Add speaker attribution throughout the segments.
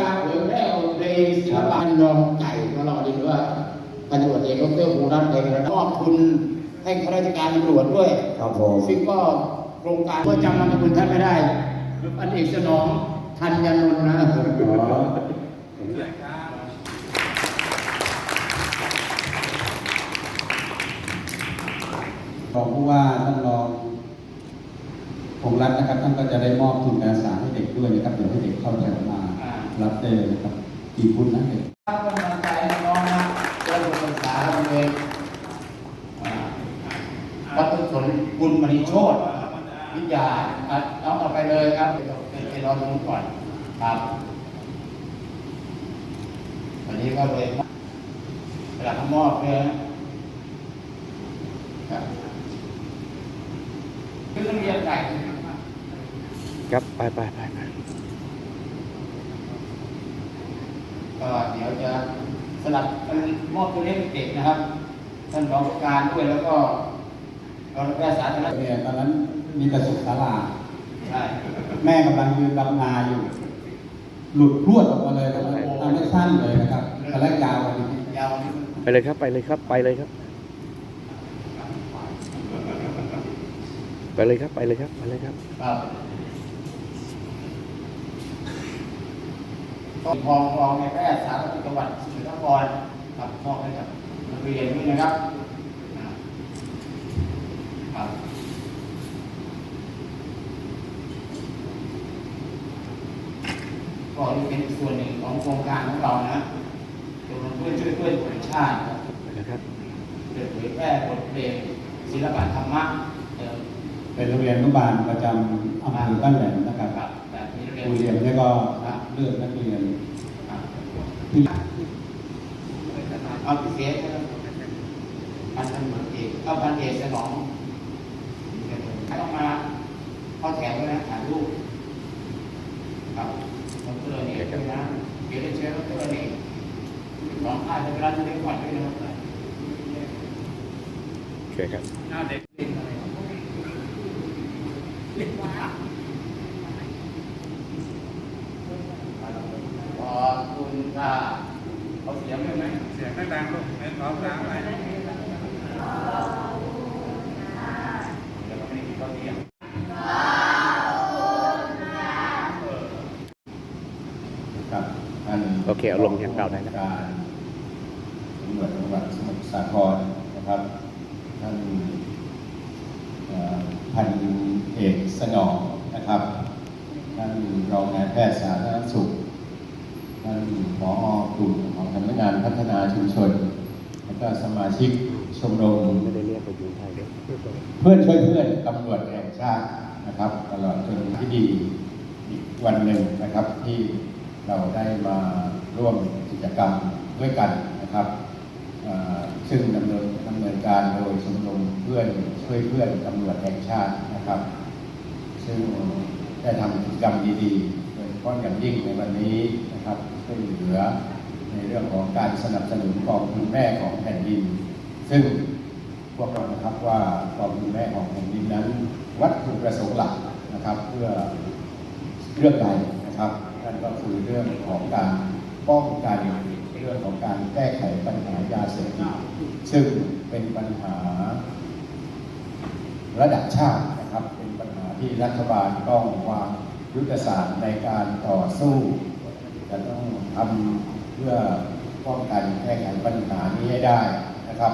Speaker 1: การเผยแพร่บทเพลงศิลปะรองไก่ของเราดีว่าตำรวจเอกดรภูรัตน์เองนะมอบทุนให้ข้าราชการตำรวจด้วย
Speaker 2: ครับผม
Speaker 1: ซึ่งก็โครงการก็จำนามสกุลท่านไม่ได้อันเอกสนองทันยานนท์นะ
Speaker 2: รองผู้ว่าท่านรองพงษ์รัตน์นะครับท่านก็จะได้มอบทุนการศึกษาให้เด็กด้วยนะครับเดี๋ยวให้เด็กเข้าแถวมา รับได้เลยนะครับกี่พุนนะเด็ก
Speaker 1: ครับกำลังใจให้น้องนะเริ่มศึกษาเราเองอ่าวัดต้นสนบุญมณีโชตวิทยาอะน้องเอาไปเลยครับไปไปรอตรงนู้นก่อนครับวันนี้ก็เลยเวลาเขามอบเลยนะครับคือโรงเรียนไก่
Speaker 3: ครับไปไปไปไป
Speaker 1: ก็เดี๋ยวจะสลับกันมอบตัวเลขเด็กนะครับ ท่านรองผู้การด้วยแล้วก็รองผู้การสาธารณสุข
Speaker 2: เนี่ยตอนนั้นมีแต่สุขศาลา
Speaker 1: ใช่
Speaker 2: แม่กำลังยืนดำนาอยู่ หลุดพรวดออกมาเลยครับทำให้สั้นเลยนะครับตอนแรกยาวกว่านี้
Speaker 1: ยาวนิดนึง
Speaker 3: ไปเลยครับไปเลยครับไปเลยครับ ไปเลยครับไปเลยครับไปเลยครับ
Speaker 1: ครับก็ทองรองในแพทย์สาธารณสุขจังหวัดสมุทรสาครครับมอบให้กับนักเรียนด้วยนะครับอ่าครับก็นี่เป็นส่วนหนึ่งของโครงการของเรานะเป็นเพื่อนช่วยเพื่อนของชาติครับ
Speaker 3: ไปเลยครับ
Speaker 1: เผยแพร่บทเพลงศิลปะธรรมะเอ่อ
Speaker 2: เป็นโรงเรียนอนุบาลประจำอำเภอบ้านแหลมนะครับ
Speaker 1: แบบแบบนี้
Speaker 2: ครูเรียนเนี่ยก็ เลือกนักเรียนที่
Speaker 1: เอาพิเศษนะครับพันตำรวจเอกเอาพันเอกสนองต้องมาเข้าแถวด้วยนะถ่ายรูปครับดรเอกด้วยนะเดี๋ยวได้เชิญดรเอกสองท่านจะไปรับเรื่องก่อนด้วยนะครับ
Speaker 3: โอเคครับ
Speaker 1: หน้าเด็กเล่นอะไรเล่นว้าขอบ คุณค่ะเอาเสียงได้ไหม
Speaker 4: เสียงดังๆลูกไม่พร้อมน้ำอะไร
Speaker 1: เดี๋ยวเราไม่ได้กินข้าวเที่ยง
Speaker 2: ครับท่าน
Speaker 3: โอเคเอาลงอย่างเก่าได้นะ
Speaker 2: การตำรวจจังหวัดสมุทรสาครนะครับท่านเอ่อพันเอกสนองนะครับท่านรองนายแพทย์สาธารณสุข ท่านผอกลุ่มของสำนักงานพัฒนาชุมชน แล้วก็สมาชิกชมรม
Speaker 3: ไม่ได้เรียกไปดูไทยด้วย
Speaker 2: เพื่อนช่วยเพื่อนตำรวจแห่งชาตินะครับ ตลอดจนที่ดีอีกวันหนึ่งนะครับที่เราได้มาร่วมกิจกรรมด้วยกันนะครับ ซึ่งดำเนินดำเนินการโดยชมรมเพื่อนช่วยเพื่อนตำรวจแห่งชาตินะครับ ซึ่งได้ทำกิจกรรมดีๆโดยเฉพาะอย่างยิ่งในวันนี้ นะครับช่วยเหลือในเรื่องของการสนับสนุนกองทุนแม่ของแผ่นดิน ซึ่งพวกเรานะครับว่ากองทุนแม่ของแผ่นดินนั้น วัตถุประสงค์หลักนะครับ เพื่อเรื่องใดนะครับนั่นก็คือเรื่องของการป้องกันเรื่องของการแก้ไขปัญหายาเสพติดซึ่งเป็นปัญหาระดับชาตินะครับ เป็นปัญหาที่รัฐบาลต้องวางยุทธศาสตร์ในการต่อสู้ จะต้องทำเพื่อป้องกันแก้ไขปัญหานี้ให้ได้นะครับ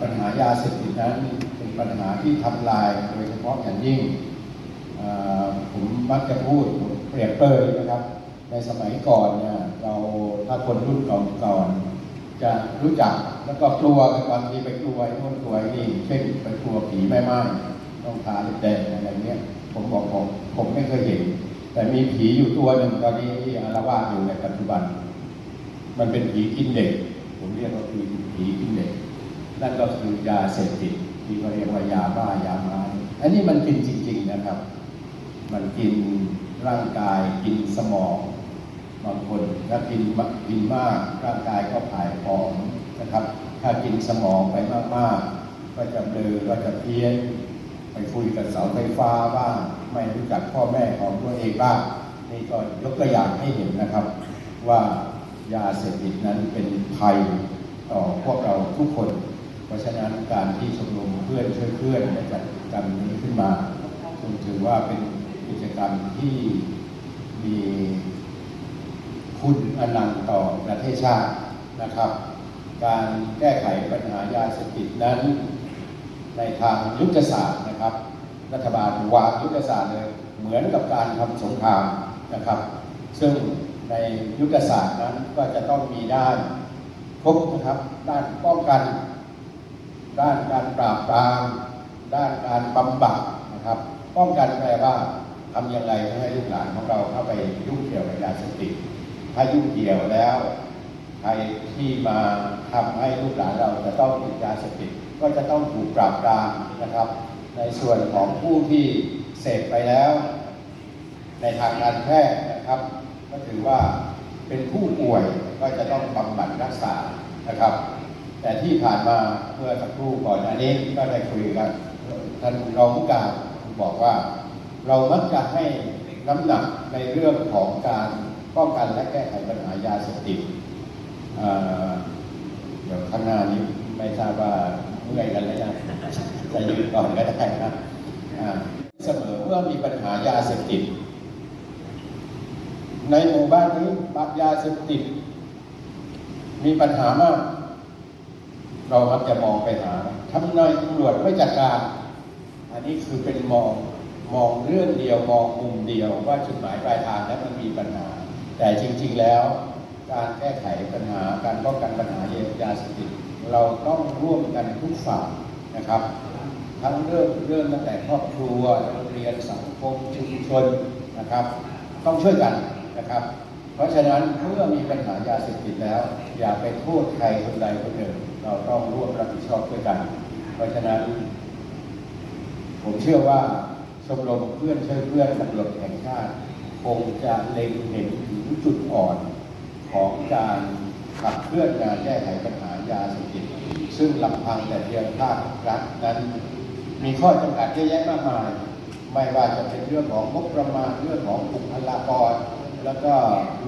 Speaker 2: ปัญหายาเสพติดนั้นเป็นปัญหาที่ทำลายโดยเฉพาะอย่างยิ่งผมมักจะพูดผมเปรียบเปรยนะครับ ในสมัยก่อนเนี่ยเราถ้าคนรุ่นก่อนๆจะรู้จักแล้วก็กลัวกันบางทีไปกลัวไอ้นู่นกลัวไอ้นี่เช่นไปกลัวผีแม่ไม้ต้องทาเล็บแดงอะไรเงี้ยผมบอกผมผมไม่เคยเห็น แต่มีผีอยู่ตัวหนึ่งตอนนี้ที่อาละวาดอยู่ในปัจจุบัน มันเป็นผีกินเด็ก ผมเรียกว่าคือผีกินเด็ก นั่นก็คือยาเสพติดที่เขาเรียกว่ายาบ้ายาไม้อันนี้มันกินจริง ๆนะครับ มันกินร่างกายกินสมองบางคนถ้ากินมากกินมากร่างกายก็ผายผอมนะครับ ถ้ากินสมองไปมากๆ ก็จะเบลอก็จะเพี้ยนไปคุยกับเสาไฟฟ้าบ้าง ไม่รู้จักพ่อแม่ของตัวเองบ้างนี่ก็ยกตัวอย่างให้เห็นนะครับ ว่ายาเสพติดนั้นเป็นภัยต่อพวกเราทุกคน เพราะฉะนั้นการที่ชมรมเพื่อนช่วยเพื่อนได้จัดกิจกรรมนี้ขึ้นมาผมถือว่าเป็นกิจกรรมที่มีคุณอนันต์ต่อประเทศชาตินะครับ การแก้ไขปัญหายาเสพติดนั้น ในทางยุทธศาสตร์นะครับ รัฐบาลวางยุทธศาสตร์เลยเหมือนกับการทำสงครามนะครับ ซึ่งในยุทธศาสตร์นั้นก็จะต้องมีด้านครบนะครับ ด้านป้องกัน ด้านการปราบปรามด้านการบำบัดนะครับ ป้องกันแปลว่าทำอย่างไรไม่ให้ลูกหลานของเราเข้าไปยุ่งเกี่ยวกับยาเสพติดถ้ายุ่งเกี่ยวแล้วใครที่มาทำให้ลูกหลานเราจะต้องติดยาเสพติดก็จะต้องถูกปราบปรามนะครับ ในส่วนของผู้ที่เสพไปแล้ว ในทางการแพทย์นะครับ ก็ถือว่าเป็นผู้ป่วยก็จะต้องบำบัดรักษานะครับ แต่ที่ผ่านมาเมื่อสักครู่ก่อนอันนี้ก็ได้คุยกันท่านรองผู้การบอกว่า เรามักจะให้น้ำหนักในเรื่องของการป้องกันและแก้ไขปัญหายาเสพติดเเดี๋ยวข้างหน้านี้ไม่ทราบว่า เมื่อยกันแล้วยังจะยืนก่อนก็ได้นะอ่าเสมอเมื่อมีปัญหายาเสพติด ในหมู่บ้านนี้ปัญยาเสพติด มีปัญหามาก เรามักจะมองไปหาทำไมตำรวจไม่จัดการ อันนี้คือเป็นมองมองเรื่องเดียวมองมุมเดียวว่าจุดหมายปลายทางนั้นมันมีปัญหา แต่จริง ๆแล้ว การแก้ไขปัญหาการป้องกันปัญหายาเสพติด เราต้องร่วมกันทุกฝ่ายนะครับ ทั้งเรื่องเรื่องตั้งแต่ครอบครัวโรงเรียนสังคมชุมชนนะครับ ต้องช่วยกันนะครับ เพราะฉะนั้นเมื่อมีปัญหายาเสพติดแล้ว อย่าไปโทษใครคนใดคนหนึ่ง เราต้องร่วมรับผิดชอบด้วยกัน เพราะฉะนั้น ผมเชื่อว่าชมรมเพื่อนช่วยเพื่อนตำรวจแห่งชาติคงจะเล็งเห็นถึงจุดอ่อนของการขับเคลื่อนงานแก้ไขปัญหา ยาเสพติดซึ่งลำพังแต่เพียงภาครัฐนั้น มีข้อจำกัดเยอะแยะมากมาย ไม่ว่าจะเป็นเรื่องของงบประมาณเรื่องของบุคลากร แล้วก็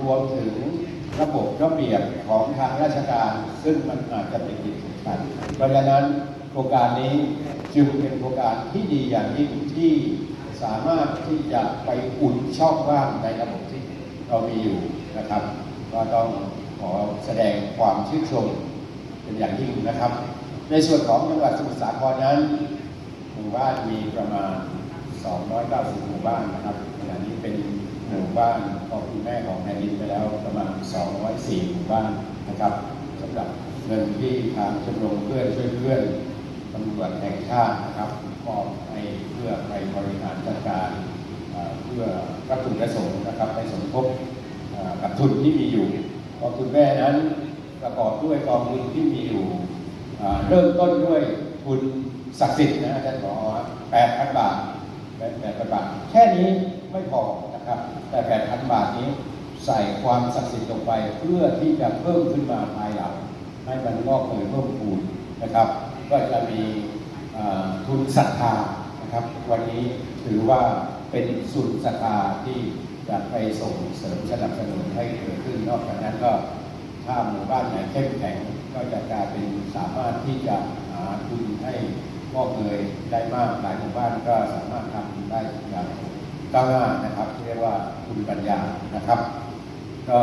Speaker 2: รวมถึงระบบระเบียบของทางราชการ ซึ่งมันอาจจะเป็นติดขัดเพราะฉะนั้นโครงการนี้จึงเป็นโครงการที่ดีอย่างยิ่งที่สามารถที่จะไปอุดช่องว่างในระบบที่เรามีอยู่นะครับ ก็ต้องขอแสดงความชื่นชม เป็นอย่างยิ่งนะครับ ในส่วนของจังหวัดสมุทรสาครนั้นหมู่บ้านมีประมาณ 290 หมู่บ้านนะครับขณะนี้เป็นหมู่บ้านของคุณแม่ของแผ่นดินไปแล้วประมาณ 204 หมู่บ้านนะครับสำหรับเงินที่ทางชมรมเพื่อนช่วยเพื่อนตำรวจแห่งชาตินะครับมอบให้เพื่อไปบริหารจัดการเพื่อพระคุณประสงค์นะครับไปสมทบกับทุนที่มีอยู่กองทุนแม่นั้น ประกอบด้วยกองทุนที่มีอยู่เริ่มต้นด้วยทุนศักดิ์สิทธิ์นะอาจารย์หมอแปดพันบาทแปดพันบาท แค่นี้ไม่พอนะครับ แต่แปดพันบาทนี้ใส่ความศักดิ์สิทธิ์ลงไปเพื่อที่จะเพิ่มขึ้นมาภายหลังให้มันงอกเงยเพิ่มพูนนะครับ ก็จะมีทุนศรัทธานะครับ วันนี้ถือว่าเป็นศูนย์ศรัทธาที่จะไปส่งเสริมสนับสนุนให้เกิดขึ้นนอกจากนั้นก็ ถ้าหมู่บ้านไหนเข้มแข็งก็จะกลายเป็นสามารถที่จะหาทุนให้งอกเงยได้มากหลายหมู่บ้านก็สามารถทำได้อย่างก้าวหน้านะครับเรียกว่าทุนปัญญานะครับ ก็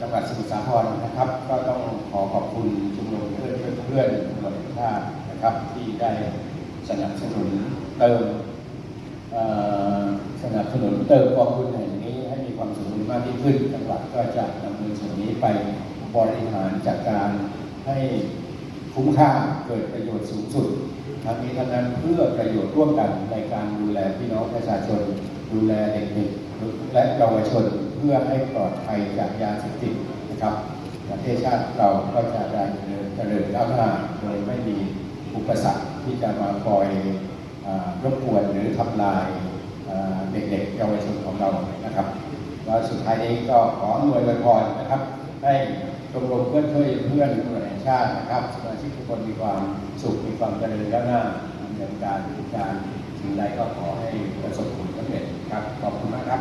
Speaker 2: จังหวัดสมุทรสาครนะครับ ก็ต้องขอขอบคุณชุมรมเพื่อนเพื่อนเพื่อนตำรวจแห่งชาตินะครับที่ได้สนับสนุนเติมสนับสนุนเติมกองทุนแห่งนี้ให้มีความสมบูรณ์มากยิ่งขึ้นจังหวัดก็จะนำเงินส่วนนี้ไป บริหารจัดการให้คุ้มค่าเกิดประโยชน์สูงสุดทั้งนี้ทั้งนั้นเพื่อประโยชน์ร่วมกันในการดูแลพี่น้องประชาชน ดูแลเด็กๆและเยาวชนเพื่อให้ปลอดภัยจากยาเสพติดนะครับ ประเทศชาติเราก็จะได้เจริญก้าวหน้าโดยไม่มีอุปสรรคที่จะมาคอยอ่ารบกวนหรือทำลายเด็กๆเยาวชนของเรานะครับ แล้วสุดท้ายนี้ก็ขออำนวยอวยพรนะครับให้ ชมรมเพื่อนช่วยเพื่อนคนกแห่งชาตินะครับสมาชิกทุกคนมีความสุขมีความเจริญก้าวหน้าดำเนินการทุกการสิ่งใดก็ขอให้ประสบผลสำเร็จครับขอบคุณมากครับ